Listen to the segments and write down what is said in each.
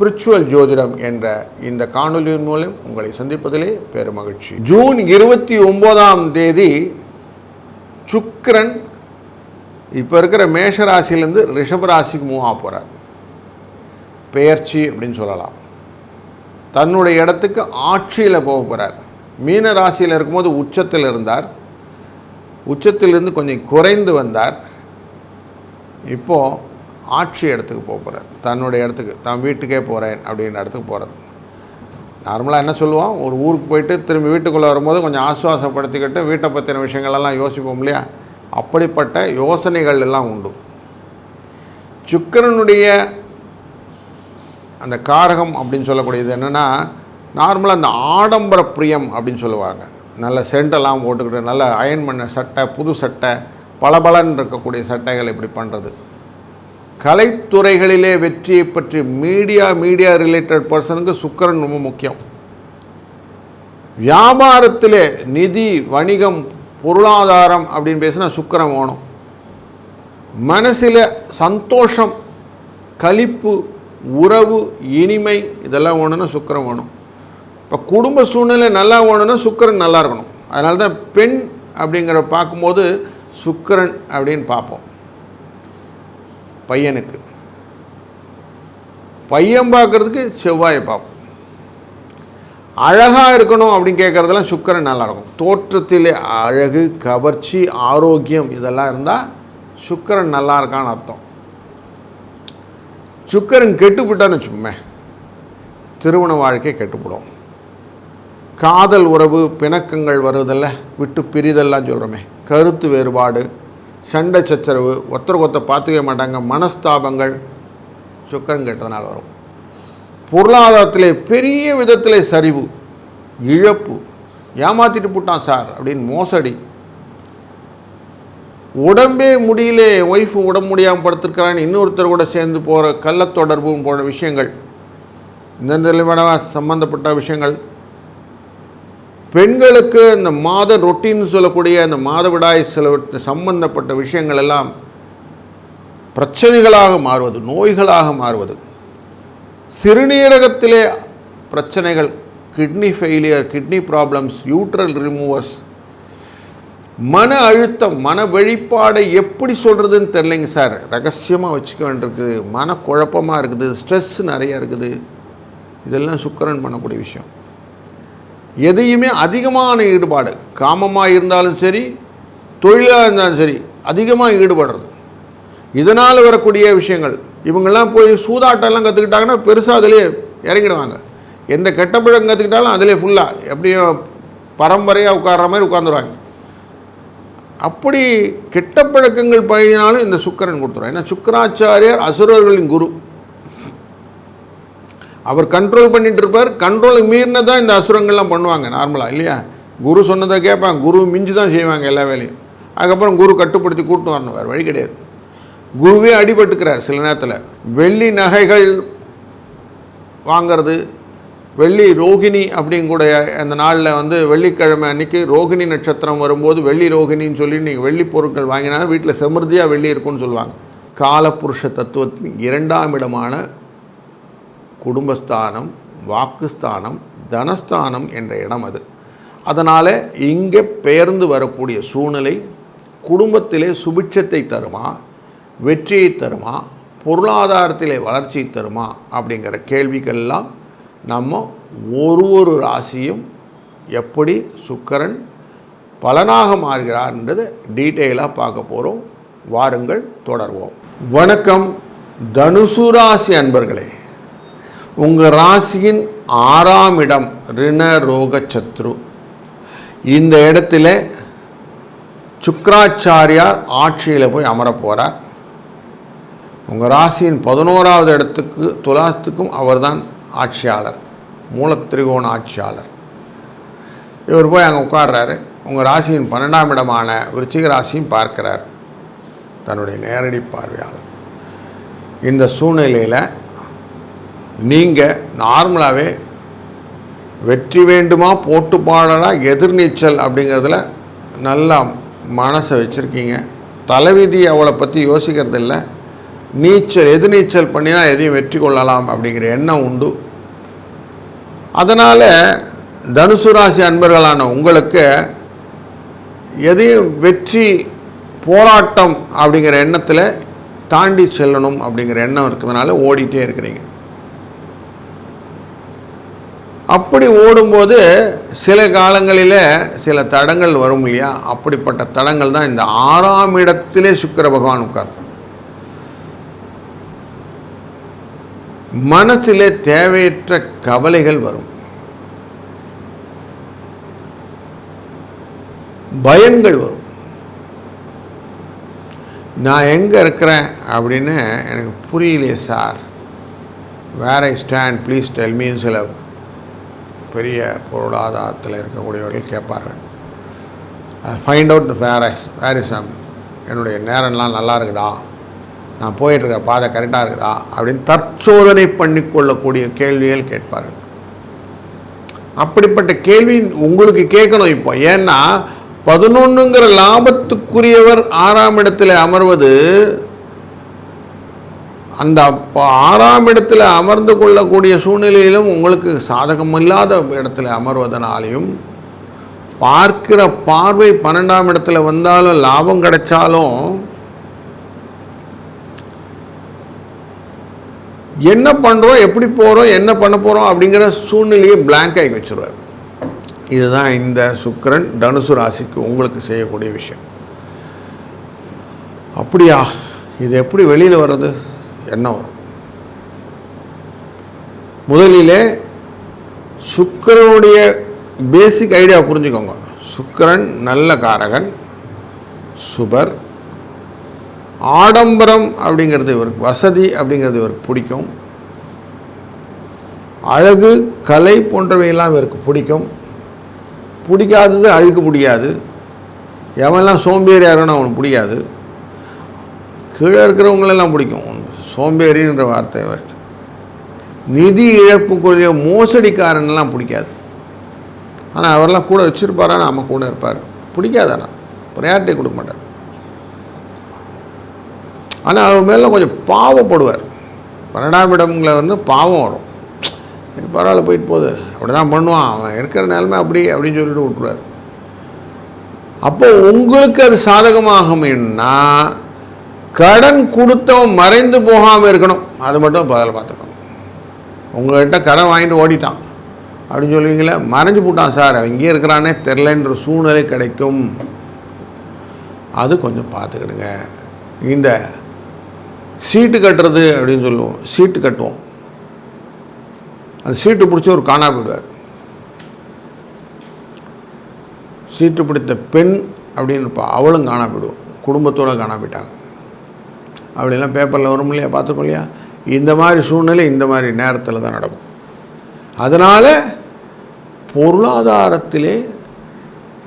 Spiritual ஜோதிடம் என்ற இந்த காணொலியின் மூலம் உங்களை சந்திப்பதிலே பெருமகிழ்ச்சி ஜூன் இருபத்தி ஒன்பதாம் தேதி சுக்கரன் இப்போ இருக்கிற மேஷ ராசியிலேருந்து ரிஷப ராசிக்கு மூவ் ஆக போகிறார் பெயர்ச்சி அப்படின்னு சொல்லலாம். தன்னுடைய இடத்துக்கு ஆட்சியில் போக போகிறார் மீன ராசியில் இருக்கும்போது உச்சத்தில் இருந்தார். உச்சத்திலிருந்து கொஞ்சம் குறைந்து வந்தார். இப்போது ஆட்சி இடத்துக்கு போக போகிறேன் தன்னுடைய இடத்துக்கு தான் வீட்டுக்கே போகிறேன் அப்படின்ற இடத்துக்கு போகிறது நார்மலாக என்ன சொல்லுவோம் ஒரு ஊருக்கு போயிட்டு திரும்பி வீட்டுக்குள்ளே வரும்போது கொஞ்சம் ஆசுவாசப்படுத்திக்கிட்டு வீட்டை பற்றின விஷயங்களெல்லாம் யோசிப்போம் இல்லையா? அப்படிப்பட்ட யோசனைகள் எல்லாம் உண்டு. சுக்கரனுடைய அந்த காரகம் அப்படின்னு சொல்லக்கூடியது என்னென்னா நார்மலாக அந்த ஆடம்பர பிரியம் அப்படின்னு சொல்லுவாங்க. நல்ல சென்டெல்லாம் போட்டுக்கிட்டு நல்ல அயன் பண்ண சட்டை புது சட்டை பளபளன்னு இருக்கக்கூடிய சட்டைகள் இப்படி பண்ணுறது கலைத்துறைகளிலே வெற்றியை பற்றி மீடியா மீடியா ரிலேட்டட் பர்சனுக்கு சுக்கரன் ரொம்ப முக்கியம். வியாபாரத்திலே நிதி வணிகம் பொருளாதாரம் அப்படின்னு பேசினா சுக்கிரன் வேணும். மனசில் சந்தோஷம் களிப்பு உறவு இனிமை இதெல்லாம் வேணும்னா சுக்கரம் வேணும். இப்போ குடும்ப சூழ்நிலை நல்லா வேணும்னா சுக்கரன் நல்லா இருக்கணும். அதனால தான் பெண் அப்படிங்கிற பார்க்கும்போது சுக்கிரன் அப்படின்னு பார்ப்போம். பையனுக்கு. பையன் பார்க்குறதுக்கு செவ்வாயை பார்ப்போம். அழகாக இருக்கணும் அப்படின்னு கேட்குறதெல்லாம் சுக்கரன் நல்லாயிருக்கும் தோற்றத்திலே அழகு கவர்ச்சி ஆரோக்கியம் இதெல்லாம் இருந்தால் சுக்கரன் நல்லா இருக்கான்னு அர்த்தம். சுக்கரன் கெட்டுப்பிட்டான்னு வச்சுக்கோமே. திருமண வாழ்க்கை கெட்டுப்படும். காதல் உறவு பிணக்கங்கள் வருவதில்ல விட்டு பிரிதெல்லாம் சொல்கிறோமே கருத்து வேறுபாடு சண்டை சச்சரவு ஒத்தருக்கொத்த ஒருத்தர் பார்த்துக்கவே மாட்டாங்க மனஸ்தாபங்கள் சுக்கரன் கெட்டதனால் வரும். பொருளாதாரத்திலே பெரிய விதத்தில் சரிவு இழப்பு. ஏமாற்றிட்டு போட்டான் சார் அப்படின்னு மோசடி. உடம்பே முடியல ஒய்ஃபு உடம்பு முடியாமல் படுத்திருக்கிறான்னு இன்னொருத்தர் கூட சேர்ந்து போகிற கள்ளத்தொடர்பு போன்ற விஷயங்கள். இந்த நிலைமையான சம்மந்தப்பட்ட விஷயங்கள். பெண்களுக்கு இந்த மாத ரொட்டின்னு சொல்லக்கூடிய அந்த மாதவிடாய் சில சம்பந்தப்பட்ட விஷயங்கள் எல்லாம் பிரச்சனைகளாக மாறுவது நோய்களாக மாறுவது. சிறுநீரகத்திலே பிரச்சனைகள் கிட்னி ஃபெயிலியர் கிட்னி ப்ராப்ளம்ஸ் யூட்ரல் ரிமூவர்ஸ் மன அழுத்தம் மன வெளிப்பாடை எப்படி சொல்கிறதுன்னு தெரிலைங்க சார். ரகசியமாக வச்சுக்க வேண்டியிருக்குது மன குழப்பமாக இருக்குது. ஸ்ட்ரெஸ் நிறையா இருக்குது. இதெல்லாம் சுக்கரன் பண்ணக்கூடிய விஷயம். எதையுமே அதிகமான ஈடுபாடு காமமாக இருந்தாலும் சரி தொழிலாக இருந்தாலும் சரி அதிகமாக ஈடுபடுறது. இதனால் வரக்கூடிய விஷயங்கள் இவங்கெல்லாம் போய் சூதாட்டம்லாம் கற்றுக்கிட்டாங்கன்னா பெருசாக அதிலே இறங்கிடுவாங்க. எந்த கெட்ட பழக்கம் கற்றுக்கிட்டாலும் அதிலே ஃபுல்லாக எப்படியோ பரம்பரையாக உட்கார்ற மாதிரி உட்காந்துருவாங்க அப்படி கெட்ட பழக்கங்கள் பயினாலும் இந்த சுக்கரன் கொடுத்துருவாங்க ஏன்னா சுக்கராச்சாரியார் அசுரர்களின் குரு. அவர் கண்ட்ரோல் பண்ணிட்டு இருப்பார் மீறின தான் இந்த அசுரங்கள்லாம் பண்ணுவாங்க நார்மலாக இல்லையா? குரு சொன்னதை கேட்பாங்க. குரு மிஞ்சி தான் செய்வாங்க எல்லா வேலையும். அதுக்கப்புறம் குரு கட்டுப்படுத்தி கூட்டு வரணும் வேறு வழி கிடையாது. குருவே அடிபட்டுக்கிறார் சில நேரத்தில். வெள்ளி நகைகள் வாங்கிறது வெள்ளி ரோகிணி அப்படிங்கூடைய அந்த நாளில் வந்து வெள்ளிக்கிழமை அன்றைக்கி ரோகிணி நட்சத்திரம் வரும்போது வெள்ளி ரோகிணின்னு சொல்லி நீங்கள் வெள்ளி பொருட்கள் வாங்கினா வீட்டில் செமிருதியாக வெள்ளி இருக்கும்னு சொல்லுவாங்க. காலப்புருஷ தத்துவத்தின் இரண்டாம் இடமான குடும்பஸ்தானம் வாக்குஸ்தானம் தனஸ்தானம் என்ற இடம் அது. அதனால் இங்கே பெயர்ந்து வரக்கூடிய சூழ்நிலை குடும்பத்திலே சுபிட்சத்தை தருமா வெற்றியை தருமா பொருளாதாரத்திலே வளர்ச்சி தருமா அப்படிங்கிற கேள்விக்கெல்லாம் நம்ம ஒரு ஒரு ராசியும் எப்படி சுக்கரன் பலனாக மாறுகிறார்ன்றது டீட்டெயிலாக பார்க்க போகிறோம் வாருங்கள் தொடர்வோம். வணக்கம். தனுசு ராசி அன்பர்களே உங்கள் ராசியின் ஆறாம் இடம் ரிண ரோக சத்ரு இந்த இடத்துல சுக்கராச்சாரியார் ஆட்சியில் போய் அமரப்போகிறார் உங்கள் ராசியின் பதினோராவது இடத்துக்கு துலாசத்துக்கும் அவர்தான் ஆட்சியாளர் மூலத்திரிகோண ஆட்சியாளர். இவர் போய் அங்கே உட்கார்றாரு. உங்கள் ராசியின் பன்னெண்டாம் இடமான விருச்சிக ராசியும் பார்க்கிறார். தன்னுடைய நேரடி பார்வையாளர். இந்த சூழ்நிலையில் நீங்கள் நார்மலாகவே வெற்றி வேண்டுமா போட்டு பாடலா எதிர்நீச்சல் அப்படிங்கிறதுல நல்லா மனசை வச்சுருக்கீங்க. தலைவிதி அவளை பற்றி யோசிக்கிறது இல்லை நீச்சல் எது நீச்சல் பண்ணினா எதையும் வெற்றி கொள்ளலாம் அப்படிங்கிற எண்ணம் உண்டு. அதனால் தனுசு ராசி அன்பர்களான உங்களுக்கு எதையும் வெற்றி போராட்டம் அப்படிங்கிற எண்ணத்தில் தாண்டி செல்லணும் அப்படிங்கிற எண்ணம் இருக்கிறதுனால ஓடிட்டே இருக்கிறீங்க. அப்படி ஓடும்போது சில காலங்களில் சில தடங்கள் வரும் இல்லையா? அப்படிப்பட்ட தடங்கள் தான் இந்த ஆறாம் இடத்திலே சுக்கர பகவான் உட்கார். மனசிலே தேவையற்ற கவலைகள் வரும். பயங்கள் வரும். நான் எங்கே இருக்கிறேன் அப்படின்னு எனக்கு புரியலையே sir. Where I stand please டெல்மின்னு சில பெரிய பொருளாதாரத்தில் இருக்கக்கூடியவர்கள் கேட்பார்கள். Find out where ice is என்னுடைய நேரம்லாம் நல்லா இருக்குதா? நான் போயிட்டுருக்க பாதை கரெக்டாக இருக்குதா? அப்படின்னு தற்சோதனை பண்ணிக்கொள்ளக்கூடிய கேள்விகள் கேட்பார்கள். அப்படிப்பட்ட கேள்வி உங்களுக்கு கேட்கணும் இப்போ. ஏன்னா பதினொன்றுங்கிற லாபத்துக்குரியவர் ஆறாம் இடத்துல அமர்வது அந்த ஆறாம் இடத்துல அமர்ந்து கொள்ளக்கூடிய சூழ்நிலையிலும் உங்களுக்கு சாதகமில்லாத இடத்துல அமர்வதனாலையும் பார்க்கிற பார்வை பன்னெண்டாம் இடத்துல வந்தாலும் லாபம் கிடைச்சாலும் என்ன பண்ணுறோம் எப்படி போகிறோம் என்ன பண்ண போகிறோம் அப்படிங்கிற சூழ்நிலையை பிளாங்க் ஆகி வச்சுருவார். இதுதான் இந்த சுக்கிரன் தனுசு ராசிக்கு உங்களுக்கு செய்யக்கூடிய விஷயம். அப்படியா? இது எப்படி வெளியில் வர்றது? என்ன வரும். முதலிலே சுக்கரனுடைய பேசிக் ஐடியா புரிஞ்சுக்கோங்க. சுக்கிரன் நல்ல காரகன் சுபர் ஆடம்பரம் அப்படிங்கிறது இவருக்கு வசதி அப்படிங்கிறது இவருக்கு பிடிக்கும். அழகு கலை போன்றவையெல்லாம் இவருக்கு பிடிக்கும். பிடிக்காதது அழுக்க முடியாது எவன்லாம் சோம்பேறி இருக்கணும் அவனுக்கு பிடிக்காது. கீழே இருக்கிறவங்களெல்லாம் பிடிக்கும். சோம்பேறின்ற வார்த்தை நிதி இழப்புக்குரிய மோசடிக்காரன்லாம் பிடிக்காது. ஆனால் அவரெல்லாம் கூட வச்சுருப்பாரா? நம்ம கூட இருப்பார். பிடிக்காது ஆனால் ப்ரையாரிட்டி கொடுக்க மாட்டார். ஆனால் அவர் மேலே கொஞ்சம் பாவப்படுவார். பன்னெண்டாம் இடம்ல வந்து பாவம் வரும். சரி பரவாயில்ல போயிட்டு போகுது. அப்படி தான் பண்ணுவான். அவன் இருக்கிற நிலமை அப்படி அப்படின்னு சொல்லிட்டு விட்டுருவார். அப்போ உங்களுக்கு அது சாதகமாகும்னா கடன் கொடுத்தவன் மறைந்து போகாமல் இருக்கணும். அது மட்டும் பதில் பார்த்துக்கணும். உங்கள்கிட்ட கடன் வாங்கிட்டு ஓடிட்டான். அப்படின்னு சொல்லுவீங்களே மறைஞ்சு போட்டான் சார். அவன் இங்கே இருக்கிறானே தெரிலன்ற சூழ்நிலை கிடைக்கும். அது கொஞ்சம் பார்த்துக்கிடுங்க. இந்த சீட்டு கட்டுறது அப்படின்னு சொல்லுவோம். சீட்டு கட்டுவோம். அந்த சீட்டு பிடிச்சி ஒரு காணா போயிடுவார். சீட்டு பிடித்த பெண் அப்படின்னு இருப்பா. அவளும் காணா போயிடுவோம் குடும்பத்தோடு காணா போயிட்டாங்க. அப்படிலாம் பேப்பரில் வரும் இல்லையா பார்த்துருக்கோம் இல்லையா? இந்த மாதிரி சூழ்நிலை இந்த மாதிரி நேரத்தில் தான் நடக்கும். அதனால் பொருளாதாரத்திலே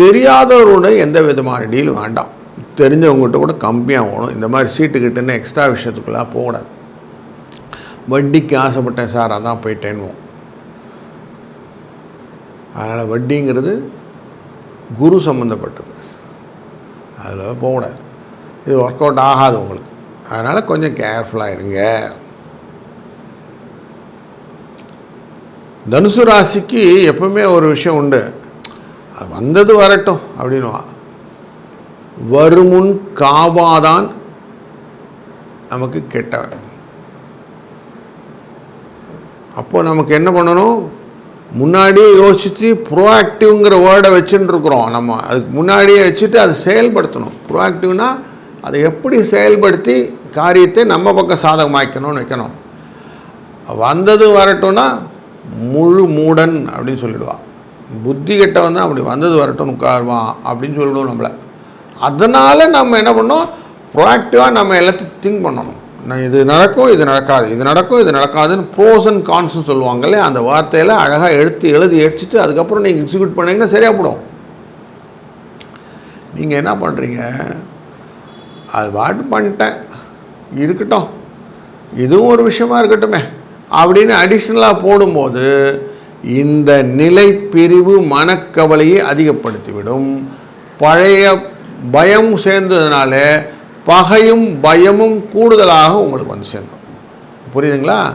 தெரியாதவருடன் எந்த விதமான டீலும் வேண்டாம். தெரிஞ்சவங்ககிட்ட கூட கம்மியாக போகணும் இந்த மாதிரி சீட்டு கிட்டன்னு எக்ஸ்ட்ரா விஷயத்துக்குள்ளே போகக்கூடாது. வட்டிக்கு ஆசைப்பட்டேன் சார் அதான் போயிட்டேன்னுவோம். அதனால் வட்டிங்கிறது குரு சம்மந்தப்பட்டது அதில் போகக்கூடாது. இது ஒர்க் அவுட் ஆகாது உங்களுக்கு. அதனால் கொஞ்சம் கேர்ஃபுல்லாக இருங்க. தனுசு ராசிக்கு எப்பவுமே ஒரு விஷயம் உண்டு. அது வந்தது வரட்டும் அப்படின்னுவான் வருமுன் காவாதான் நமக்கு கெட்டவர் அப்போ நமக்கு என்ன பண்ணணும்? முன்னாடியே யோசித்து ப்ரோஆக்டிவ்ங்கிற வேர்டை வச்சுட்டு இருக்கிறோம் நம்ம. அதுக்கு முன்னாடியே வச்சுட்டு அதை செயல்படுத்தணும். ப்ரோஆக்டிவ்னால் அதை எப்படி செயல்படுத்தி காரியத்தை நம்ம பக்கம் சாதகமாக்கணும்னு வைக்கணும். வந்தது வரட்டும்னா முழு மூடன் அப்படின்னு சொல்லிடுவான். புத்தி கெட்ட வந்து அப்படி வந்தது வரட்டும் உட்காருவான் அப்படின்னு சொல்லிடுவோம் நம்மளை. அதனால் நம்ம என்ன பண்ணோம் ப்ரோஆக்டிவாக நம்ம எல்லாத்தையும் திங்க் பண்ணணும். நான் இது நடக்கும் இது நடக்காது இது நடக்கும் இது நடக்காதுன்னு ப்ரோஸ் அண்ட் கான்ஸ்னு சொல்லுவாங்கல்ல அந்த வார்த்தையில் அழகாக எடுத்து எழுதி அடிச்சுட்டு அதுக்கப்புறம் நீங்கள் எக்ஸிக்யூட் பண்ணீங்கன்னா சரியாக போடும். நீங்கள் என்ன பண்ணுறீங்க அது பாட்டு பண்ணிட்டேன். இருக்கட்டும். இதுவும் ஒரு விஷயமா இருக்கட்டுமே. அப்படின்னு அடிஷ்னலாக போடும்போது இந்த நிலை பிரிவு மனக்கவலையை அதிகப்படுத்திவிடும். பழைய பயம் சேர்ந்ததுனால பகையும் பயமும் கூடுதலாக உங்களுக்கு வந்து சேர்ந்துடும் புரியுதுங்களா?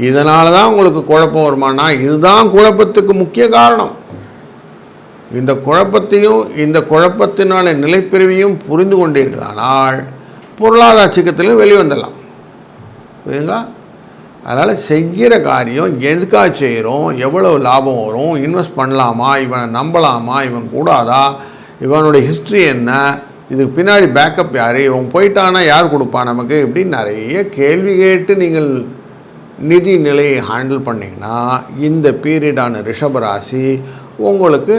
இதனால தான் உங்களுக்கு குழப்பம் வருமானா? இதுதான் குழப்பத்துக்கு முக்கிய காரணம். இந்த குழப்பத்தையும் இந்த குழப்பத்தினால நிலைப்பிரிவையும் புரிந்து கொண்டீர்களானால் பொருளாதார சிக்கத்திலும் வெளிவந்துடலாம் புரியுதுங்களா? அதனால் செய்கிற காரியம் எதுக்காக செய்கிறோம் எவ்வளோ லாபம் வரும்? இன்வெஸ்ட் பண்ணலாமா? இவனை நம்பலாமா? இவன் கூடாதா? இவனுடைய ஹிஸ்ட்ரி என்ன? இதுக்கு பின்னாடி பேக்கப் யார்? இவன் போயிட்டானா யார் கொடுப்பா நமக்கு? இப்படின்னு நிறைய கேள்வி கேட்டு நீங்கள் நிதி நிலையை ஹேண்டில் பண்ணிங்கன்னா இந்த பீரியடான ரிஷபராசி உங்களுக்கு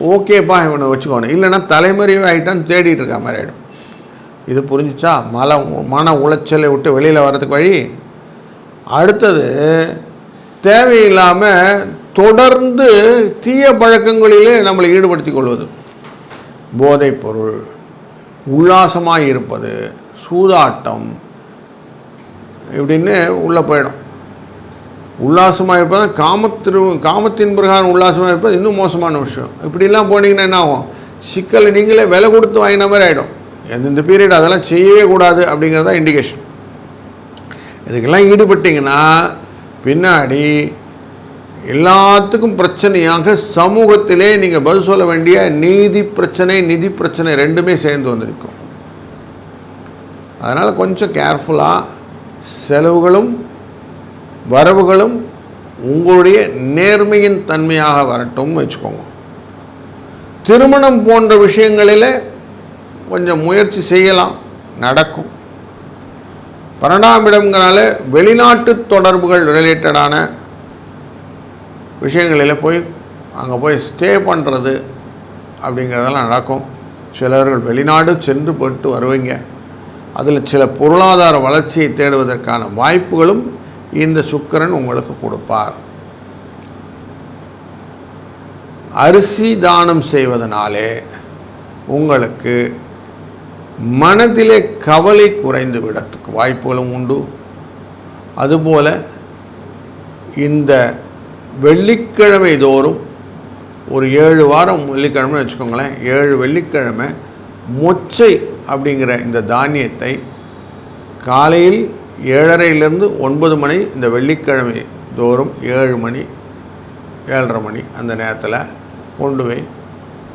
ஓகேப்பா இவனை வச்சுக்கோணும். இல்லைன்னா தலைமறைவே ஆகிட்டான்னு தேடிட்டு இருக்க மாதிரி ஆகிடும் இது புரிஞ்சிச்சா? மல மன உளைச்சலை விட்டு வெளியில் வர்றதுக்கு வழி? அடுத்தது தேவையில்லாமல் தொடர்ந்து தீய பழக்கங்களிலே நம்மளை ஈடுபடுத்திக் கொள்வது. போதைப் பொருள் உல்லாசமாக இருப்பது சூதாட்டம் இப்படின்னு உள்ளே போயிடும். உல்லாசமாக இருப்பது காமத்திரு காமத்தின் பிரகாரம் உல்லாசமாக இருப்பது இன்னும் மோசமான விஷயம். இப்படிலாம் போனீங்கன்னா என்ன ஆகும்? சிக்கல் நீங்களே விலை கொடுத்து வாங்கின மாதிரி ஆகிடும் எந்தெந்த பீரியட் அதெல்லாம் செய்யவே கூடாது அப்படிங்கிறது தான் இண்டிகேஷன் இதுக்கெல்லாம் ஈடுபட்டிங்கன்னா பின்னாடி எல்லாத்துக்கும் பிரச்சனையாக சமூகத்திலே நீங்கள் பதில் சொல்ல வேண்டிய நீதி பிரச்சனை நிதி பிரச்சனை ரெண்டுமே சேர்ந்து வந்திருக்கும். அதனால் கொஞ்சம் கேர்ஃபுல்லாக செலவுகளும் வரவுகளும் உங்களுடைய நேர்மையின் தன்மையாக வரட்டும்னு வச்சுக்கோங்க. திருமணம் போன்ற விஷயங்களில் கொஞ்சம் முயற்சி செய்யலாம் நடக்கும். பன்னெண்டாம் இடம்ங்கிறனால வெளிநாட்டு தொடர்புகள் ரிலேட்டடான விஷயங்களில் போய் அங்கே போய் ஸ்டே பண்ணுறது அப்படிங்கிறதெல்லாம் நடக்கும். சிலர்கள் வெளிநாடு சென்று போட்டு வருவீங்க. அதில் சில பொருளாதார வளர்ச்சியை தேடுவதற்கான வாய்ப்புகளும் இந்த சுக்கரன் உங்களுக்கு கொடுப்பார். அரிசி தானம் செய்வதனாலே உங்களுக்கு மனதிலே கவலை குறைந்து விடத்துக்கு வாய்ப்புகளும் உண்டு. அதுபோல இந்த வெள்ளிக்கிழமை தோறும் ஒரு ஏழு வாரம் வெள்ளிக்கிழமை வச்சுக்கோங்களேன் ஏழு வெள்ளிக்கிழமை மொச்சை அப்படிங்கிற இந்த தானியத்தை காலையில் ஏழரையிலேருந்து ஒன்பது மணி இந்த வெள்ளிக்கிழமை தோறும் ஏழு மணி ஏழரை மணி அந்த நேரத்தில் கொண்டு போய்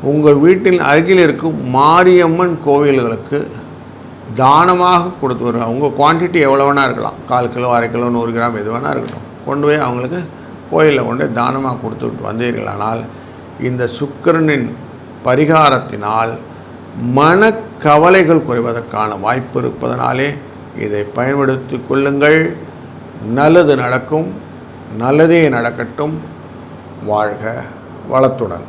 உங்கள் வீட்டின் அருகில் இருக்கும் மாரியம்மன் கோவில்களுக்கு தானமாக கொடுத்து வருவாங்க உங்கள் குவான்டிட்டி எவ்வளோ வேணால் இருக்கலாம். கால் கிலோ அரை கிலோ நூறு கிராம் எது வேணால் இருக்கட்டும். கொண்டு போய் அவங்களுக்கு கோயிலில் கொண்டு தானமாக கொடுத்து விட்டு வந்தீர்களானால் இந்த சுக்கிரனின் பரிகாரத்தினால் மனக்கவலைகள் குறைவதற்கான வாய்ப்பு இருப்பதனாலே இதை பயன்படுத்தி கொள்ளுங்கள். நல்லது நடக்கும் நல்லதே நடக்கட்டும். வாழ்க வளத்துடன்.